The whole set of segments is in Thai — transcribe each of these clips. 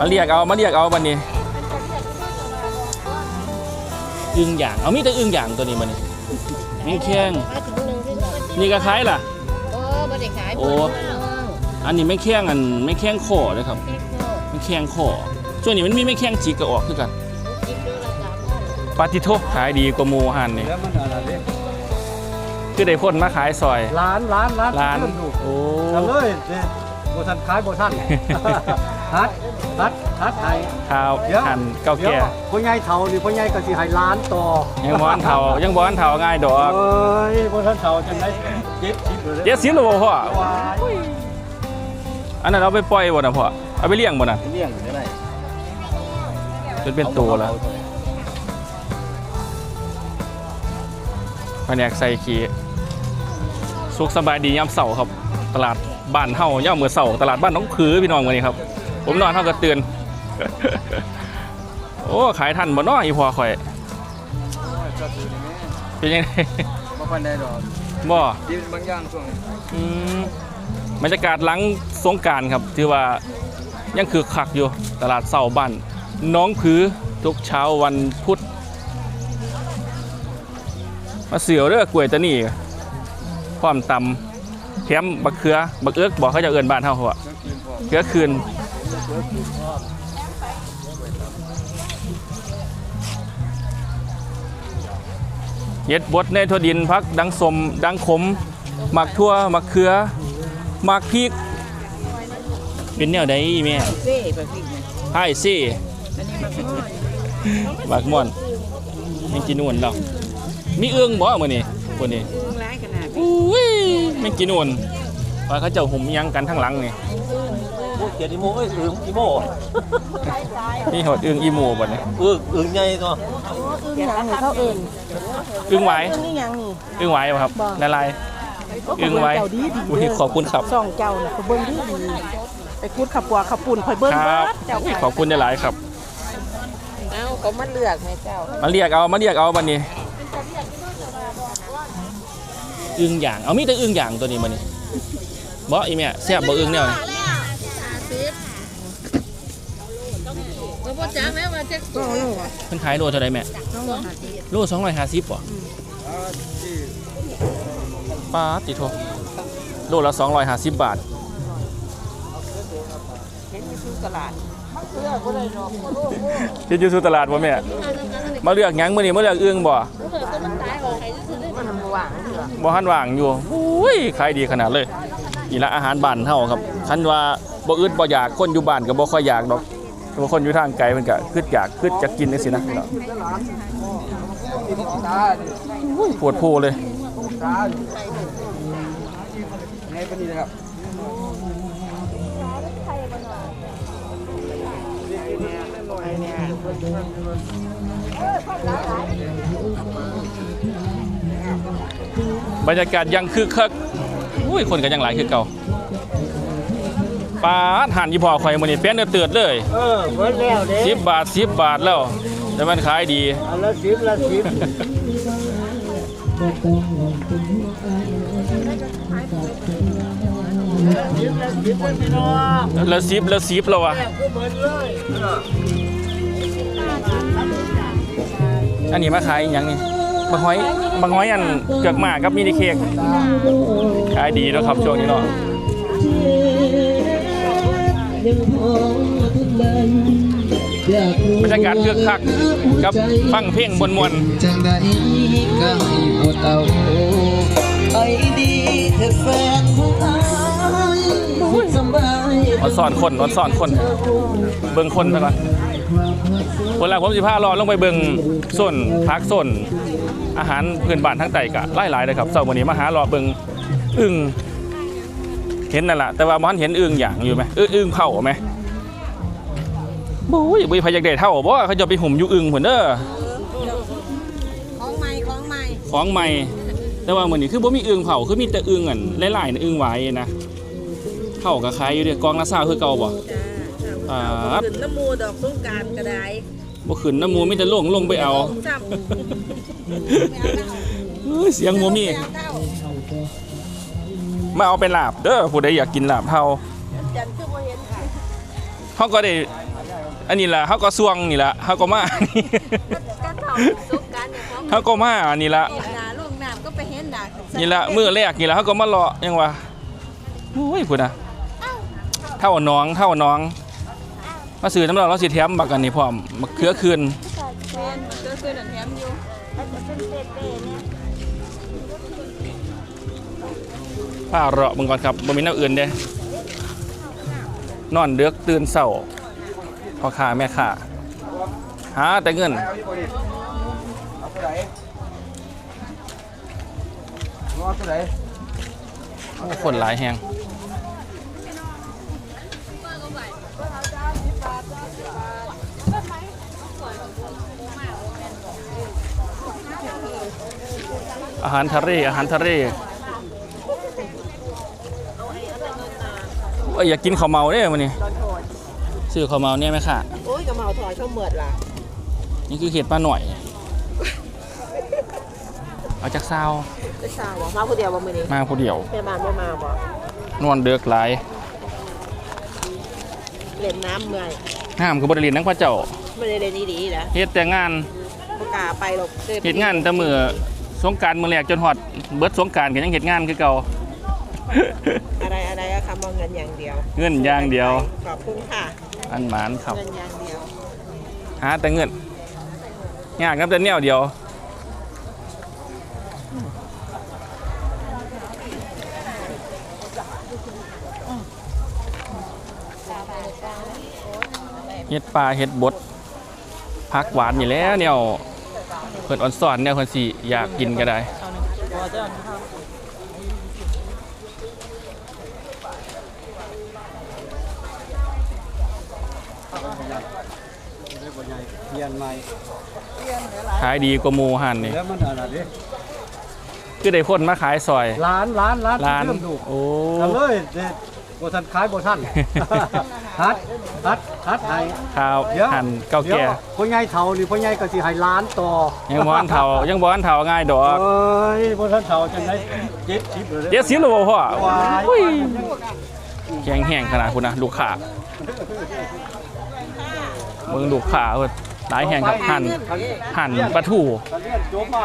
มาเรียกเอามาเรียกเอาบันนี้อึ่งอย่างเอามีแต่อึ่งอย่างตัวนี้มันนี่มีแข้งมาถึงหนึ่งที่ต้องมานี่ก็คล้ายล่ะโอ้บ่ได้ขายโอ้อันนี้ไม่แข้งอันไม่แข้งคอเลยครับเทคโนไม่แข้งคอช่วงนี้มันมีไม่แข้งจีกก็ออกคือกันกินดูละสามพันปาติโทขายดีกว่าหมูหันนี่แล้วมันอะไรเนี่ยคือได้พ่นมาขายซอยร้านร้านร้านร้านเพิ่มอยู่โอ้ทำเลยเนี่ยโบทันขายโบทันฮัดฮัด ฮัดไทยข้าวเดี๋ยวหั่นเก้าเดี๋ยวแก่พ่อใหญ่เฒ่านี่พ่อใหญ่ก็สิให้ร้านต่อยังบ้านเถายังบ้านเถาง่ายดอกเอ้ยโบทันเฒ่าจังไดเจ็บชิบเลยเดี๋ยวสิบหรือบ่พ่อวายอันนั้นเอาไปปล่อยบ่นะพ่อเอาไปเลี้ยงบ่นะเลี้ยงได้จนเป็นตัวแล้วแผนกใส่ขี้สุขสบายดียามเสาร์ครับ ตลาดบ้านเฮาย่ามมื้อเสาร์ตลาดบ้านน้องผือพี่น้องมื้อนี้ครับ ผมนอนเฮาก็ตื่น โอ้ ขายทันบ่น้ออีพ่อข่อยเป็นยังไง บ่ค่อยได้ดอกบ่กินบางอย่างช่วงนี้อืมบรรยากาศหลังสงกรารครับ ถือว่ายังคือคักอยู่ ตลาดเสาบ้านน้องผือทุกเช้าวันพุธ มาเสียวเด้อกล้วยตานี่ความตำแถมบักเขือ บักเอิกบอกเขาจะเอิ้นบ้านเฮาเขาอะเขือคืน เฮ็ดบดในทั่วดินพักดังสมดังขมหมักทั่วหมักเขือหมักพริก เป็นแนวใดแม่เซ่แบบนี้ไพ่ซี่หมักม่อนแมงกินนวลเรามีเอื้องบ่มื้อนี้คนนี้ ร้ายขนาดอุ้ยแมงกินนวลว่าเขาเจ้าหุ่มยังกันทั้งหลังนี่ พวกเกียรติโมเอ้ยอึ่งอีโมนี่หอดเอื้องอีหมูบ่เนี่ยอึ่งอึ่งใหญ่ตัวอึ้งหยังนี่เขาเอิ้นเอื้องไหวอึ้งนี่ยังนี่เอื้องไหวบ่ครับละลายเอื้องไหวเจ้าดีดีอุ้ยขอบคุณครับสองเจ้าน่ะเขาเบิ่งดีดีไปคุดขับปัวขับปุ่นข่อยเบิ่งครับเบิดเจ้าอุ้ยขอบคุณหลายๆครับเอ้าก็มาเลือกให้เจ้ามาเรียกเอามาเรียกเอาบัดนี้อึ่งอย่างเอามีแต่อึ่งอย่างตัวนี้มานี่บ่อีแม่แซ่บบ่อึ่งแนวนี้ ก็บ่จัก แล้วว่าจักตัวโลอะเพิ่นขายโลเท่าไรแม่น้องว่าหาดีโลสองร้อยห้าสิบป่ะปาติโทโลละสองร้อยห้าสิบบาท เห็นอยู่ตลาดเสื้อบ่ได้ดอกที่อยู่สู่ตลาดบ่แม่ มาเลือกหยังมื้อนี้มาเลือกอึ่งบ่มันทำว่างเถอะบ่ทันว่างอยู่อุ้ยขายดีขนาดเลยนี่ละอาหารบ้านเฮาครับคันว่าบ่อึดบ่อยากคนอยู่บ้านก็บ่ค่อยอยากดอก แต่ว่าคนอยู่ทางไกลเพิ่นก็คิดอยากคิดจะกินจังซี่นะพี่น้องปวดโพเลยไงปนี้นะครับบรรยากาศยังคึกคักอุ้ยคนก็ยังหลายคือเก่า ปลาหันยี่พอข่อยมื้อนี้เป็นเนื้อเตือดเลยเออเบิดแล้วเด้10บาท10บาทแล้ว แต่มันขายดี อันละสิบละสิบสิบละสิบเป็นพี่น้องแล้ว10แล้ว10แล้ววะก็เบิดเลยอันนี้มาขายอีหยังนี่บางหอยบางหอยอันเกือกหมากกับมินิเค้กขายดีเนาะครับช่วงนี้เนาะ บรรยากาศคึกคักกับฟังเพลงมวนจังใดก็ให้อดเอาไอ้ดีเธอแฟนของอายสบายๆออนซ่อนคนออนซ่อนคน เบิ่งคนซะก่อนคนแรกผมสิพารอลงไปเบิ่งส่วนพักส่วนอาหารพื้นบ้านทั้งไต่กะหลายๆเลยครับเสาร์วันนี้มาหารอเบิ่งอึ่ง เห็นนั่นแหละแต่ว่ามันเห็นอึ่งอย่างอยู่ไหมอึ่งอึ่งเผาไหมบุ้ยบุ้ยพยักเดชเท่าบ่เขาจะไปหุ่มอยู่อึ่งเหมือนเด้อของใหม่ของใหม่ของใหม่แต่ว่าเหมือนนี้คือบ่มีอึ่งเผาคือมีแต่อึ่งอันหลายๆนะอึ่งหวายนะเท่ากับขายอยู่เด้อกองละซาคือเก่าบ่อ่าขึ้นน้ำมูดอกสงกรารก็ได้บ่ขึ้นน้ำหมูมีแต่ลงลงไปเอาจับเอ้ยเสียงหมูมี มาเอาเป็นลาบเด้อผู้ใดอยากกินลาบเท่าเห็นค่ะเขาก็ได้อันนี้แหละเขาก็สวงนี่แหละเขาก็มานี่ก็เท่าสุกกันเนี่ยของเขาก็มานี่ละเห็นหนาลูกน้ำก็ไปเห็นหนานี่ละมือแรกนี่ละเขาก็มาเลาะยังวะโอ้ยพูดนะเท่าน้องเท่าน้องมาซื้อน้ำเราเราสิแถมบักอันนี้พร้อมบักเขือคืน ผ้าเราะมึงก่อนครับบ่มีน้ำอื่นเด้นอนเดือกตื่นเศร้าพ่อค้าแม่ค้าหาแต่เงินว่าตัวไหนโอ้คนหลายแฮงอาหารทะเลอาหารทะเล อ้ยอยากกินข้าวเมาเด้มันนี่ซื้อข้าวเมาเนี่ยไหมค่ะ โอ้ยกระเมาถอยเข้าเหมือดล่ะนี่คือเห็ดปลาหน่อย เอาจากซาวไปสาวมาผู้เดียวบ่มื้อนี้มาผู้เดียวพยาบาลบ่มาบ่นอนเดือกหลายเล่นน้ำเมื่อยห้ามคือบริเลีนังพระเจ้าไม่ได้เล่นดีๆนะเฮ็ดแต่งานบ่กล้าไปหรอกเฮ็ดงานแต่มือสงกรารมือแรกจนฮอดเบิดสงกรารก็ยังเฮ็ดงานคือเก่า อะไรอะไร ก็คำว่าเงินอย่างเดียว เงินอย่างเดียว ขอบคุณค่ะ อันหมานครับ เงินอย่างเดียวหาแต่เงินยากนับแต่แนวเดียวเฮ็ดปลาเฮ็ดบดผักหวานนี่แหล้วแนวเพิ่นอ่อนสอนแนวเพิ่นสิอยากกินก็ได้ได้ บ่ใหญ่เรียนใหม่ขายดีกว่าหมู่หั่นนี่แล้วมันอะไรดิคือได้คนมาขายซอย ร้านร้านร้านร้านเริ่มดูโอ้กันเลยเด็ดบ่ทันขายบ่ทันฮัดฮัดฮัดให้ข้าวเดี๋ยวหั่นเก่าดี๋ยวแก่พ่อใหญ่เฒ่านี่พ่อใหญ่ก็สิให้ล้านต่อ ยังบ่ทันเฒ่ายังบ่ทันเฒ่าง่ายดอกเอ้ยบ่ทันเฒ่าจังได๋70เลยเดี๋ยวสิแล้วบ่พ่อวายอุ้ยแข็งแห้งขนาดคุณนะลูกค้าเบิ่งลูกค้าเพิ่น หลายแห้งครับหั่นหั่นปลาทู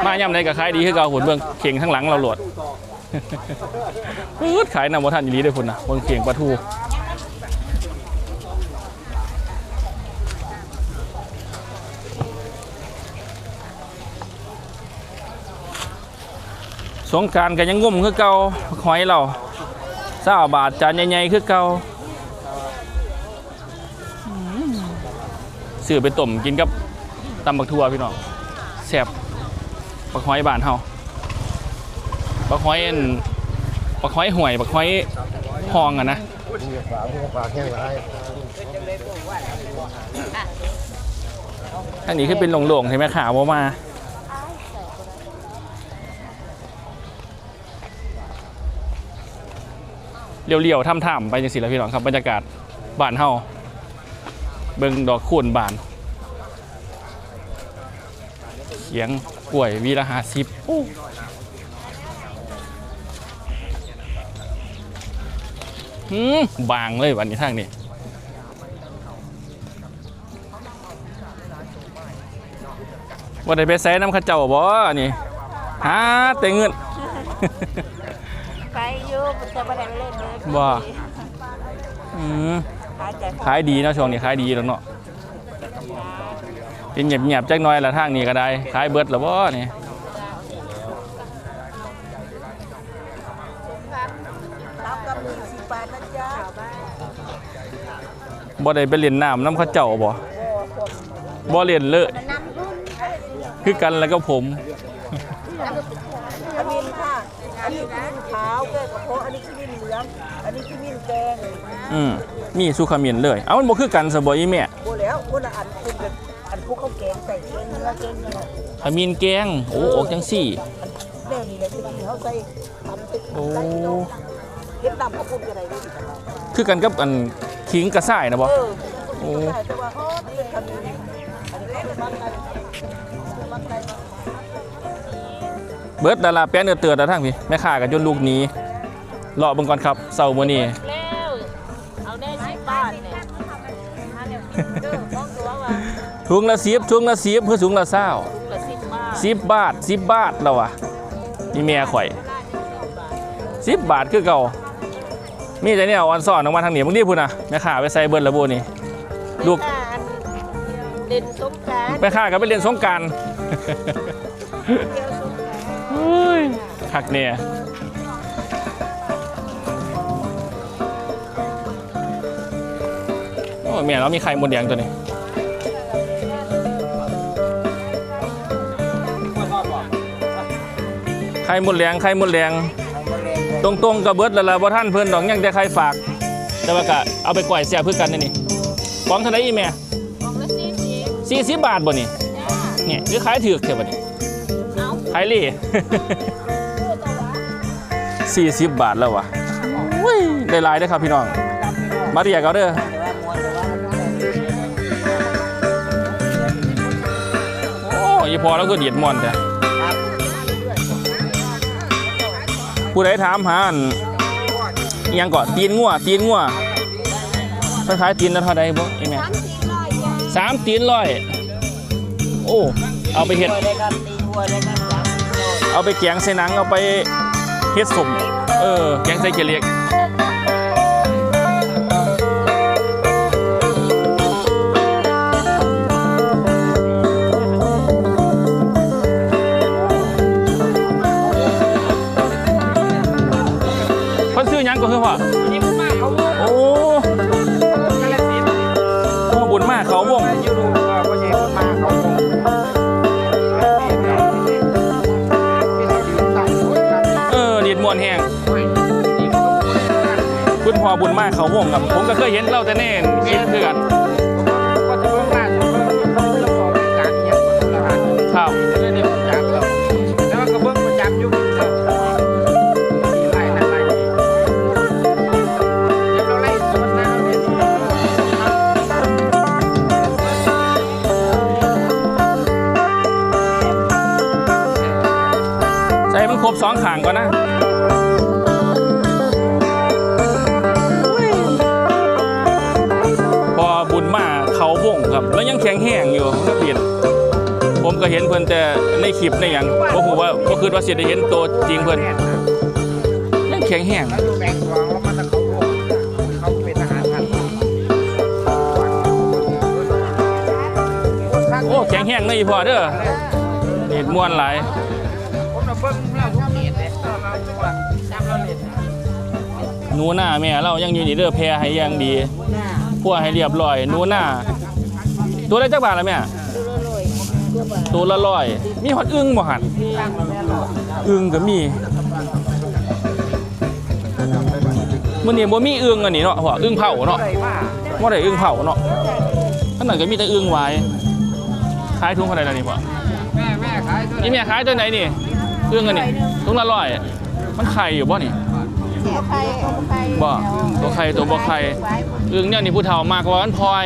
มาย่ำใดก็ขายดีคือเก่าหุ่นเบิ่งเข่งข้างหลังเราโหลดปื๊ดขายนำบ่ทันอีหลีเด้อพุ่นะเบิ่งเข่งปลาทูสงการก็ยังงุ่มคือเก่าหอยเราเศร้าบาทจานใหญ่ๆคือเก่าอืม ซื้อไปต้มกินกับตำบักทั่วพี่น้องแซ่บบักหอยบานเฮาบักหอยอันบักหอยห่วยบักหอยหองอะนะอันนี้คือเป็นหลงๆใช่ไหมขาวบ่มาเรียวๆถ้ำๆไปจังสิแล้วพี่น้องครับบรรยากาศบ้านเฮา เบิ่งดอกคูณบาน เขียงกล้วยวีละห้าสิบหืมบางเลยวันนี้ทางนี้ว่าได้ไปใส่น้ำเข้าเจ้าบ่นี่หาแต่เงินไปอยู่แต่บ่ได้เล่นเลยบ่อืม ขายใจขายดีเนาะช่วงนี้ขายดีแล้วเนาะเป็นเงียบๆจักหน่อยละทางนี้ก็ได้ขายเบิดแล้วบ่นี่รับกับมีสิบบาทนะจ๊ะบ่ได้ไปเล่นน้ำน้ำเข้าเจ้าบ่บ่เล่นเลอะคือกันแล้วก็ผมอันนี้ค่ะอันนี้คือมิ้นขาวแก้กระเพาะอันนี้คือมิ้นเหลือง อันนี้คือมิ้นแดงอืม มีสุขมิ้นเลย เอ้ามันบ่คือกันซะบ่อีแม่โบแล้วคนละอันคุณกันอันพวกเขาแกงใส่แกงเนื้อแกงเนื้อขมิ้นแกงโอ้ออกจังซี่แน่นี่แหละที่เขาใส่ทำเป็นโอ้ไรเนาะเฮ็ดตามเขาพูดกันอะไรด้วยกันเนาะคือกันกับอันขิงกระส่ายนะบ่เออโอ้ใช่แต่ว่าเขาเป็นคำนี้อันนี้เป็นบ้านกันบ้านกันเบิดดาราแป้นเตือนๆแล้วทางพี่แม่ค้าก็จนลูกหนี้รอเบิ่งก่อนครับเช้ามื้อนี้ เอาได้สิบบาทเนี่ยเด้อมองตัวถุงละสิบถุงละสิบเพื่อถุงละเศร้าถุงละสิบบาทสิบบาทสิบบาทแล้ววะนี่เมียข่อยสิบบาทคือเก่ามีแต่เนี่ยวันสอนออกมาทางเหนียมึงรีบพูดนะแม่ข่าไปใส่เบิร์ดละบูนี่ลูกแม่ค้าอันเล่นสงกรารแม่ข่าก็ไปเรียนสงกรารเที่ยวสงกรานต์เฮ้ยคักเนี่ย แม่เรามีไข่มดแดงตัวนี้ไข่มดแดงไข่มดแดงตรงๆกับเบิร์ดแล้วล่ะบ่ท่านเพิ่นดอกยังแต่ไข่ฝาก แต่ว่าก็เอาไปก่อยเสียเพื่อกันนี่นี่กล่องเท่าไหร่อีแม่ของละสี่สิบสี่สิบบาทบ่นี่จ้าเนี่ยคือขายถือกเท่าบ่นี่เอาขายเล่สี่สิบบาทแล้ววะอุ้ยได้หลายเด้อครับพี่น้อง มาเรียกเอาเด้อ พอแล้วก็เดียดมอนแต่ผู้ใดถามหาอันยังก่อนตีนงัวตีนงัวเพิ่นขายตีนแล้วเท่าใดบ่ไอ้แม่สามสี่ร้อยจ้าสามตีนร้อยโอ้เอาไปเฮ็ดเอาไปแกงใส่หนังเอาไปเฮ็ดสมเออแกงใส่เกลีย็คือพ่อนี่มันมาเขาโอ้กาลสินพ่อบุญมากเขาวงอยู่ดูว่าพ่อใหญ่คนมาเขาคงเป็นเนี่ยเออดีดมวนแห้งไม่อีกคนนึงคุณพ่อบุญมากเขาวงกับผมก็เคยเห็นเราแต่แน่นคลิปคือกันก็จะเสื่องการเงียบคนละหันครับางก่อนนะพอบุญมาเขาวงครับ แล้วยังแข็งแห้งอยู่ก็เปลี่ยนผมก็เห็นเพิ่อนแต่ในคลิปในอย่างก็คือว่าก็คือว่าเสียได้เห็นตัวจริงเพิ่อนยังแข็งแห้งโอ้แข็งแห้งเลยอีพอเด้อนี่ม่วนหลาย หนูหน้าแม่เรายังอยู่นี่เด้อแพรให้อยังดีพัวให้เรียบร้อยหนูหน้า ตัวได้จักบาทละแม่ตัวละร้อย มีฮอดอึ้งบ่หันอึ้งก็มีมื้อนี้บ่มีอึ้งอันนี้เนาะพ่ออึ้งเผาเนาะใหญ่มากบ่ได้อึ้งเผาเนาะอันนั้นก็มีแต่อึ้งไว้ขายถุงเท่าไหร่ล่ะนี่พ่อแม่แม่ขายตัวนี่แม่ขายตัวไหนนี่อึ้งอันนี้ถุงละร้อยมันไข่อยู่บ่นี่ตัวไข่ตัวไข่ บ่ตัวไข่ตัวบ่ไข่อึ้งเนี่ยนี่ผู้เฒ่ามากกว่ามันพลอย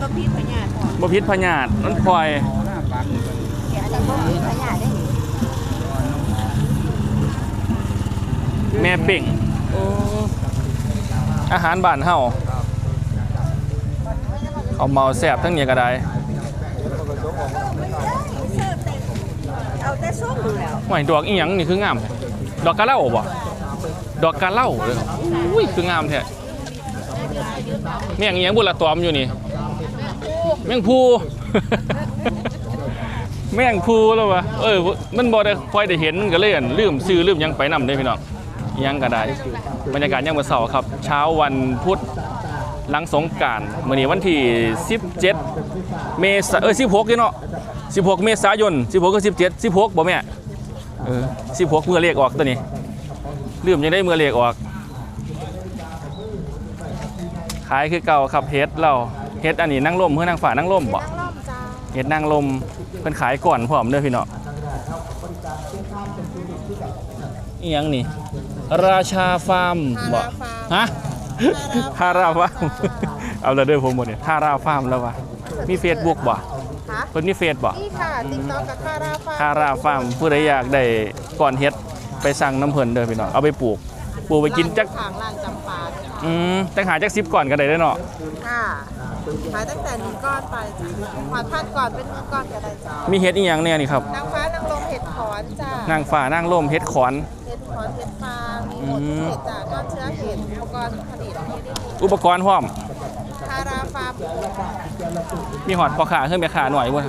ตัวพี่พญาทองบ่พิษพญาตมันพลอยเขียนแต่ตัวพี่พญาได้แม่เป่งอาหารบ้านเฮาเอาเมาแซ่บทั้งนี้ก็ได้เอาแต่ส้มแล้วหวยดอกอีหยังนี่คืองามแท้ดอกกะเหล่าบ่ ดอกกะเล่าเลยอุ้ยคืองามแท้แม่งอีหยังบุละตอมอยู่นี่ แม่งภูแม่งภูแล้ววะเออมันบ่ได้ค่อยได้เห็นก็เลยลืมซื้อลืมยังไปนำเด้พี่น้องยังก็ได้บรรยากาศยามมื้อเช้าครับ เช้าวันพุธหลังสงกานต์มื้อนี้วันที่ 17 เมษาเออ16นี่เนาะ16 เมษายน16กับ17 16บ่แม่เออ16มือเลขออกตัวนี้ ลืมยังได้มือเลขออก ขายคือเก่าครับเฮ็ดเราเฮ็ดอันนี้นั่งลมเพื่อนั่งฝ่านั่งลมบ่เฮ็ดนั่งลมเพิ่นขายก่อนพร้อมเด้อพี่น้องอีหยังนี่ ราชาฟาร์มบ่ฮะทาราฟาร์มเอาละเด้อผมหมดเนี่ยทาราฟาร์มแล้ววะมีเฟซบุ๊กบ่ฮะเพิ่นมีเฟซบ่นี่ค่ะติ๊กต็อกกับคาราฟ้าทาราฟาร์มผู้ใดอยากได้ก่อนเฮ็ด ไปสั่งน้ำเพิ่นเด้อพี่น้องเอาไปปลูก ปลูกไปกินจักขางลานจำปาจ้ะอืมจักหาจัก10ก่อนก็ได้เด้อเนาะค่ะขายตั้งแต่หนึ่งก้อนไปจ้ะขวานพันก่อนเป็นมือก้อนก็ได้จ้ะมีเฮ็ดอีหยังแน่นี่ครับนางฟ้านางลมเห็ดขอนจ้ะนางฟ้านางร่มเฮ็ดขอน เห็ดขอนเห็ดฟางมีหมดทุกเห็ดจ้ะก้อนเชื้อเห็ดอุปกรณ์ผลิตอุปกรณ์พร้อมทาราฟาร์มมีหอดพอขาเครื่องแม่ขาหน่อยบ่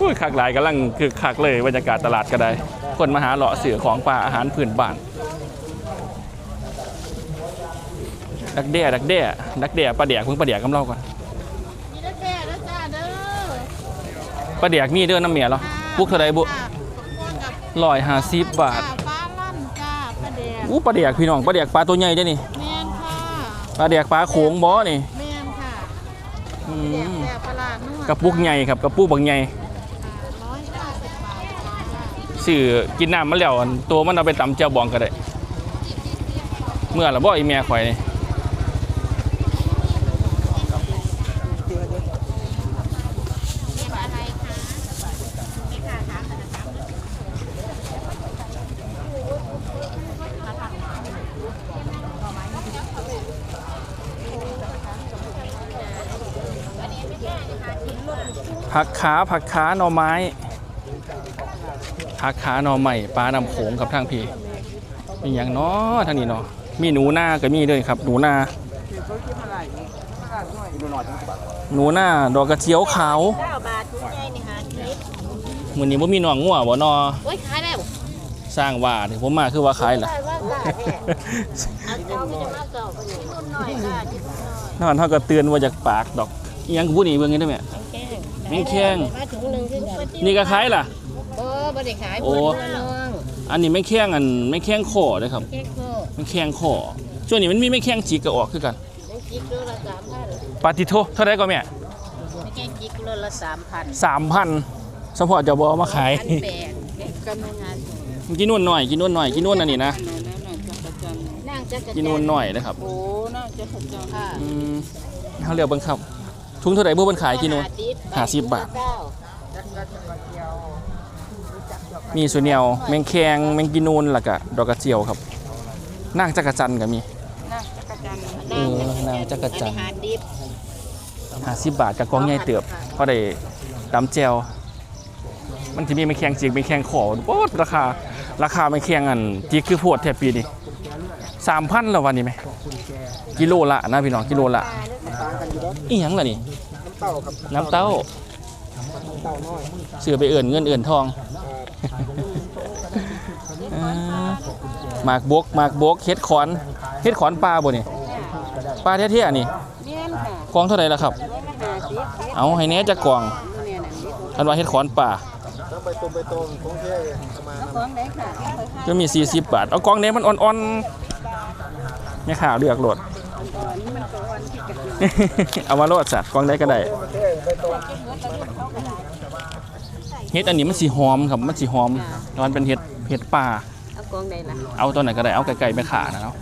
อุ้ยคักหลายกำลังคือคักเลยบรรยากาศตลาดก็ได้ คนมาหาเลาะเสือของป่าอาหารพื้นบ้านดักแด้ดักแด้ดักแด้ปลาเดียกเพิ่งปลาเดียกกำเล่าก่อนมีได้แก่แล้วจ้าเด้อปลาเดียกมีเด้อน้ำเมียเหรอพุกเท่าไรบุจ้ะพวกกับร้อยห้าสิบบาทจ้าฟ้าลั่นจ้าประเดี๋ยวอู้ปลาเดียกพี่น้องปลาเดียกปลาตัวใหญ่เด้อนี่แมนค่ะปลาเดียกปลาโขงบ่นี่แมนค่ะอืแดกมแดกปลาร้านัวกระปุกใหญ่ครับกระปุกบักใหญ่ ร้อยเก้าสิบบาท จ้าสื่อกินน้ำมันแล้วอันตัวมันเอาไปตำเจียวบองก็ได้ เมื่อละบ่อีเมียข่อยนี่ผักขาผักขาหน่อไม้ ผักขาหน่อใหม่ปลาน้ำโขงกับทางพี่มีอย่างเนาะทางนี้เนาะมีหนูหน้าก็มีด้วยครับหนูนาหนูนาดอกกระเจียวขาวเก้าบาททุกไงนี่ฮะคิดมื้อนี้บ่ามีหนองงัวบ่นอโอ้ยขายแล้วสร้างว่าที่ผมมาคือว่าขายล่ะขายว่าตาแท้อันเก่าก่าไปนี่นุ่นหน่อนอนอนเฮาก็เตือนว่าจากปากดอกอีหยังกูพูดนี่เบิ่งนี่ได้ไหมแข้งแข้งมาถุงหนึ่งคือกันนี่ก็ขายล่ะ บ่ได้ขายโอ้เพิ่นน้องอันนี้ไม่แข้งอันไม่แข้งคอเด้อครับแข้งโคไม่แข้งคอช่วงนี้มันมีไม่แข้งจิกก็ออกคือกันไม่จิกโลละสามพันปาติโทเท่าไดก็แม่ไม่แข้งจิกโลละสามพันสามพันเฉพาะจะบเอามาขาย พันแปดก็ไม่งานกินนู่นหน่อยกินนู่นหน่อยกินนู่นอันนี้นะนั่งจักรกินนู่นหน่อยนะครับโอ้นั่งจักรจันทร์ค่ะอืมเขาเรียกเบังครับ ทุงเท่าไหร่เบื่อเนขายกินนู่นห้าสิบบาทเก้า มีส่วนเหนียว แมงแคงแมงกินนูนแล้วก็ดอกกระเจียวครับนางจักรจันทร์ก็มีนั่งจักรจันทร์เออนางจักรจันทร์อัหารดิบห้าสิบบาทกับกองใหญ่เติบเพราะได้ตำแจวมันจะมีไม่แข็งจิกไม่แข็งขอโอ้ราคา ราคาไม่แข็งอันจิกคือโพดแทบปีนี้สามพันแล้ววันนี้ไหมกิโลละนะพี่น้องกิโลละอีหยังล่ะนี่น้ำเต้าเสือไปเอื่นเงินเอื่นทองเออ หมากบกหมากบกเฮ็ดขอนเฮ็ดขอนปลาบ่นี่ปลาแท้ๆนี่เมียนค่ะกองเท่าไหร่ล่ะครับห้าสิบเอาให้แหน่จะกล่องเนี่ยน่ะอันว่าเฮ็ดขอนป่าของไหนค่ะก็มี 40 บาท เอากล่องนี้มันอ่อนๆแม่ข่าวเลือกโหลดเอามาโหลดสัตว์กล่องได้ก็ได้ เฮ็ดอันนี้มันสีหอมครับมันสีหอมตอนเป็นเฮ็ดเฮ็ดป่า เอาของไหนล่ะเอาตัวไหนก็ได้เอาไก่ๆแม่ข่านะเนาะ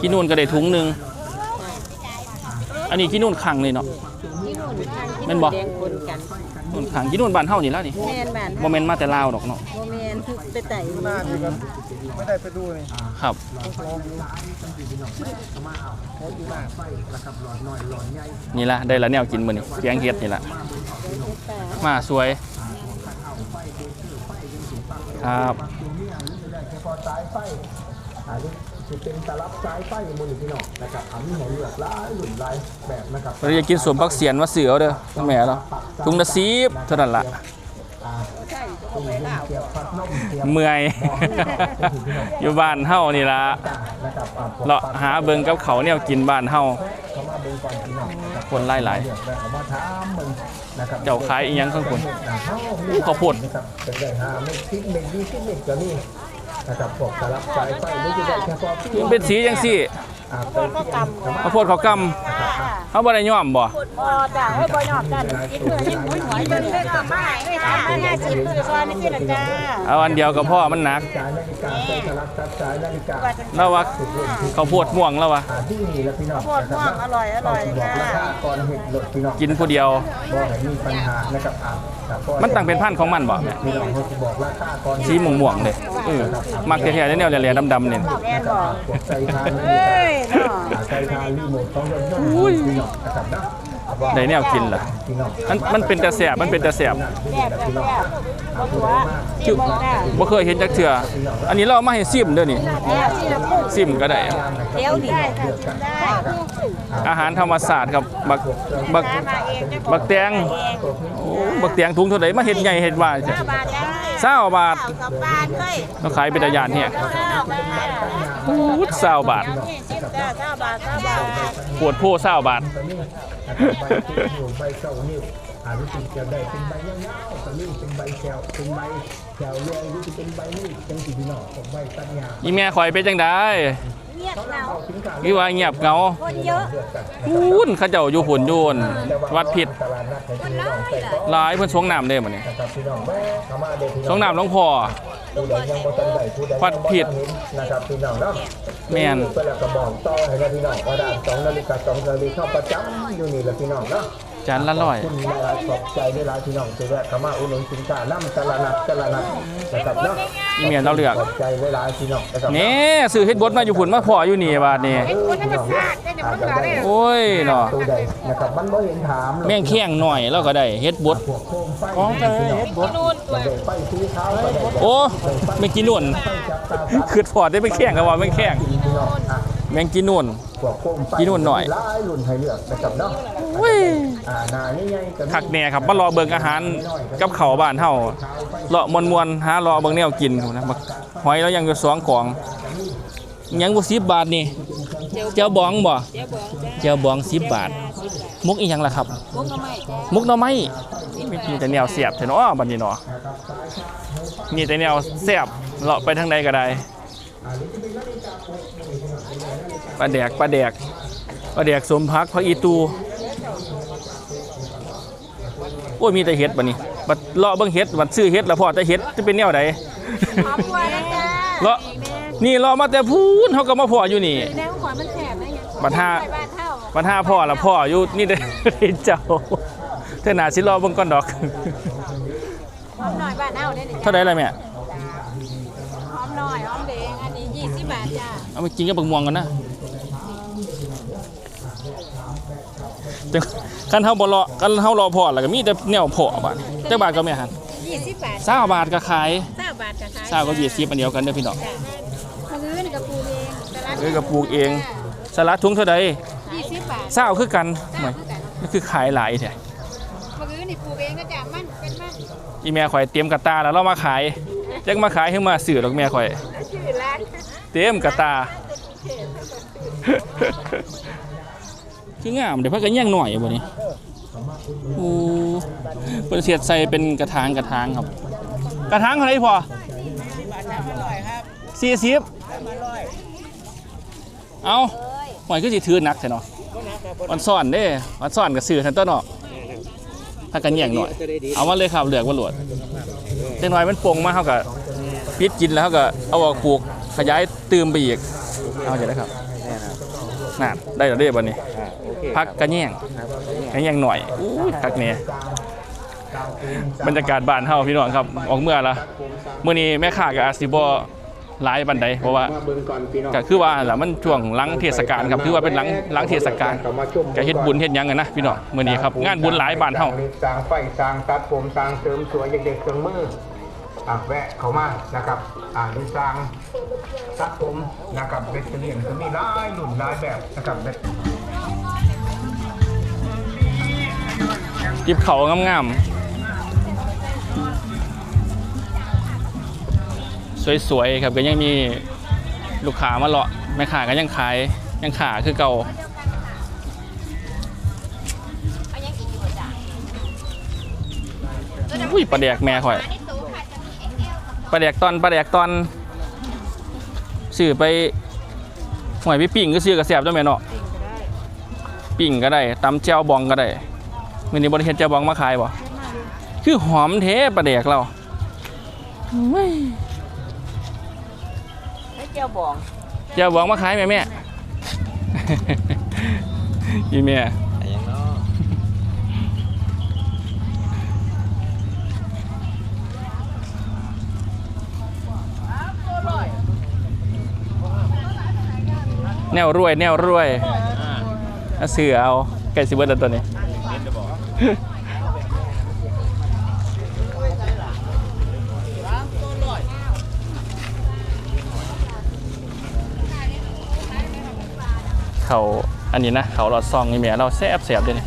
กินนู่นก็ได้ถุงหนึงอันนี้กินนู่นขังเลยเนาะที่ นู่นทางที่แม่นบ่ แดงคนกันนู่นขังกินนู่นบ้านเฮานี่แล้วนี่แม่นบ้านบ่แม่นมาแต่ลาวดอกเนาะโมเมนทุกไปไต่ไม่ได้ไปดูนี่ครับ นี่ละได้ละแนวกินมื้อนี้แกงเห็ดนี่ละมาสวย ครับ เป็นตลับสายไฟมูลพี่น้องนะครับทำให้เลือกหลายหลุ่นหลายแบบนะครับเราจะกินสวนผักเสียนมาเสือเด้อคุณแม่เราถุงละสิบเท่านั้นละเมื่อย อยู่บ้านเฮานี่ละเลาะหาเบิ่งกับเขาวแนวกินบ้านเฮาคนหลายหลายเอามาถามมึงนะครับเจ้าขายอีหยังข้างคนขาอู้ข้าวโพด นะครับเป็นได้หาไม่คิดเม็ดดีคิดเม็ดก็นี่ นะครับพวกตลับสายไฟหรือจะได้แค่พอมันเป็นสีจังซี่ อ่าไปก็กำข้าวโพดข้าวกค่ะ เขาบ่ได้ย่อมบ่พอจ้ะให้บ่ยอมจ้ะกินเมื่อยิ้มหวยหวยเบิ่งเบิ่งต่อมาให้ค่ะมาหน้าสิบมือซอยนี่สิล่ะจ้าเอาอันเดียวก็พ่อมันหนักแล้วว่าเขาวดม่วงแล้ววะข้าวดม่วงอร่อยอร่อยค่ะกินผู้เดียวมันตั้งเป็นพันของมันบ่แม่สีม่วงเลยเออมักแท้ๆแนวๆแหล่ๆดำๆเนี่ยเอ้ยเนาะ ได้แนวกินล่ะมันมันเป็นตะแสบมันเป็นตะแสบแซ่บแซ่บแซ่บบ่ตัวสิบ่จ้าบ่เคยเห็นจักเทื่ออันนี้เราเอามาให้ซิมเด้อนี่แซ่บสิละปุ๊บซิมก็ได้เดี๋ยวดิได้ค่ะได้อาหารธรรมศาสตร์ครับบักบักมาเองเจ้าของบักแตงเองโอ้บักแตงถุงเท่าใดมาเฮ็ดใหญ่เฮ็ดว่าจ้ะบาทจ้าเศร้าบาทสองบาทเฮ้ยเราขายเป็นตะยานเนี่ยเก้าบาท พูดเศร้าบาทจ้าเก้าบาทเก้าบาทปวดผู้เศร้าบาทใบเก้านิ้วอารู้สึกจะได้เป็นใบเงาๆตะลิ่งเป็นใบแถวเป็นใบแถวเรียงรู้สึกเป็นใบนี่เป็นสีพี่น้องของใบตัดยาอีเมียคอยเป็นจังได้ เงียบเหงาคือว่าเงียบเหงาคนเยอะพูนเขาเจ้าอยู่หุ่นโยนวัดผิดตลาดนัดให้พี่น้องใส่ก็หลายเพิ่นสวงน้ำเด้มื้อนี้นะครับพี่น้องแม่เข้ามาเด้อพี่สน้วองงน้ำหลวงพ่อผู้ใดยังบ่ทันได้ผู้ใดยังบ่วัดผิดทันเห็นนะครับพี่น้องเนาะแม่นเพิ่นแล้วก็บอกต่อให้นะพี่น้องว่าด้าน2นาฬิกา2นาฬิกาเข้าประจำอยู่นี่แหละพี่น้องเนาะ จานละร้อยคุณหลายๆขอบใจได้หลายพี่น้องที่แวะเข้ามาอุดหนุนสินค้าน้ำตลาดนัดตลาดนัดนะครับเนาะอีเมียเราเลือก ขอบใจได้หลายพี่น้องนะครับนี่ซื้อเฮ็ดบดมาอยู่พุ่นมาพ่ออยู่นี่บาดนี้คนธรรมชาติได้เดี๋ยวมันก็ได้โอ้ยเนาะตัวใดนะครับมันบ่เห็นถามแม่งแข้งหน่อยแล้วก็ได้เฮ็ดบด พวกโคมไฟของใจเฮ็ดบดมันได้ไฟสีขาวก็ได้โอ้แม่งกินนุ่น ไฟจับตาสัตว์คือพอได้ไปแข่งกับว่าแม่งแข่งพี่น้องอะ แม่งกินนุ่น พวกโคมไฟกินนู่นหน่อย หลายรุ่นให้เลือกนะครับเนาะอ่าหน้าใหญ่ๆก็มี คักแน่ครับมารอเบิ่งอาหารกับข้าวบ้านเฮาเลาะมวนๆหารอเบิ่งแนวกินพุ่นนะบักหอยแล้วยังอยู่สองกล่องหยังบ่10บาทนี่เจ้าบองบ่เจ้าบอง10บาท มุกอีหยังล่ะครับมุกหน่อไม้มีแต่แนวเสียบเถอะเนาะบัดนี้เนาะมีแต่แนวแซ่บเลาะไปทางใดก็ได้ ปลาแดกปลาแดกปลาแดกสมพักพักอีตูโอ้ยมีแต่เห็ดบัดนี้บัดเลาะเบิ่งเห็ดบัดซื้อเห็ดแล้วพอแต่เห็ดจะเป็นแนวใดหอมบัวนะจ้าเลาะนี่เลาะมาแต่พูนเขาก็มาพออยู่นี่แนวขวานมันแฉบนะเนี่ยบัดห้าไปบ้านเท่าบัดห้าพ่อละพ่ออยู่นี่เด้อเจ้าเท่าหนาสิรอเบิ่งก่อนดอกหอมหน่อยบ้านเท่าเนี่ยนี่เท่าใดล่ะแม่หอมหน่อยหอมแดงอันนี้ยี่สิบบาทจ้าเอาไปกินกับบักม่วงกันนะ จังคันเฮาบ่เลาะคันเฮารอพ่อแล้วก็มีแต่แนวพ่อบาดจักบาทก็แม่หันยี่สิบบาท20บาทก็ขายเก้าบาทจะขาย20ก็20อันเดียวกันเด้อพี่น้องจ้ะมะรื้อนี่กับปูเองแต่ละเอ้ยก็ปลูกเองสลัดถุงเท่าใดยี่สิบบาทเศร้าคือกันเก้าไม่คือกันนี่คือขายหลายแท้มะรื้อนี่ปลูกเองก็จ้ะมันเป็นมันอีแม่ข่อยเตรียมกระตาแล้วเรามาขายจักมาขายให้มาสื่อดอกแม่ข่อย ชื่อร้านเตรียมกระตา คืองามเดี๋ยวพักกันย่างหน่อยบ่นี้โอ้เปิดเสียดใส่เป็นกระถางกระถางครับ กระถางเท่าไหร่พอสี่สิบเอาหอยก็สิถือหนักแท้เนาะวันซ่อนเด้วันซ่อนกับสื่อทันต้นเนาะพักกันแย่งหน่อย เอามาเลยครับเหลือกว่าหลวดจังหน่อยมันโป่งมาเท่ากับปิดกินแล้วเขาก็เอาออกปลูกขยายตืมไปอีกเอาจะได้ครับน่ะได้แล้วเด้บัดนี้ พักกระแย่งกระแย่งหน่อยอู้ยพักเนี่ยบรรยากาศบ้านเฮาพี่น้องครับ ออกเมื่อละมื้อนี้แม่ค้าก็อาจสิบ่หลายบันไดเพราะว่ามาเบิ่งก่อนพี่น้องก็คือว่าล่ะมันช่วงหลังเทศกาลครับคือว่าเป็นหลังหลังเทศกาลก็เฮ็ดบุญเฮ็ดหยังกันนะพี่น้องมื้อนี้ครับงานบุญหลายบ้านเฮาสร้างไฟสร้างตัดผมสร้างเสริมสวยเด็กๆเครื่องมืออะแวะเข้ามานะครับอ่าหรือสร้างตัดผมนะครับเบตเตอรี่ก็มีหลายรุ่นหลายแบบนะครับเบ็ด จิบเขางามๆ สวยๆ ครับก็ยังมีลูกค้ามาเลาะแม่ค้าก็ยังขายยังขาคือเก่าอุ้ยปลาแดกแม่ข่อยปลาแดกตอนปลาแดกตอนซื้อไปหอยพี่ปิ่งก็ซื้อกระแสบด้วยแม่เนาะปิ้งก็ได้ตำแจ่วบองก็ได้ มื้อนี้บ่ได้เฮ็ดแจ่วบองมาขายบ่คือหอมเทปลาแดกเราเว้ยให้เจียวบองแจ่วบองมาขายแม่แม่อีแม่แต่ยังเนาะแนวรวย แนวรวยเอาเสือเอาไก่สิเบิร์ดตัวนี้ เขาอันนี้นะเขาหลอดซองนี่แม่เราแซ่บแซ่บด้วยนี่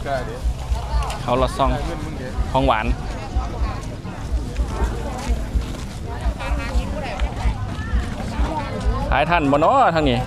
เขาหลอดซองของหวานขายทันบ่เนาะทางนี้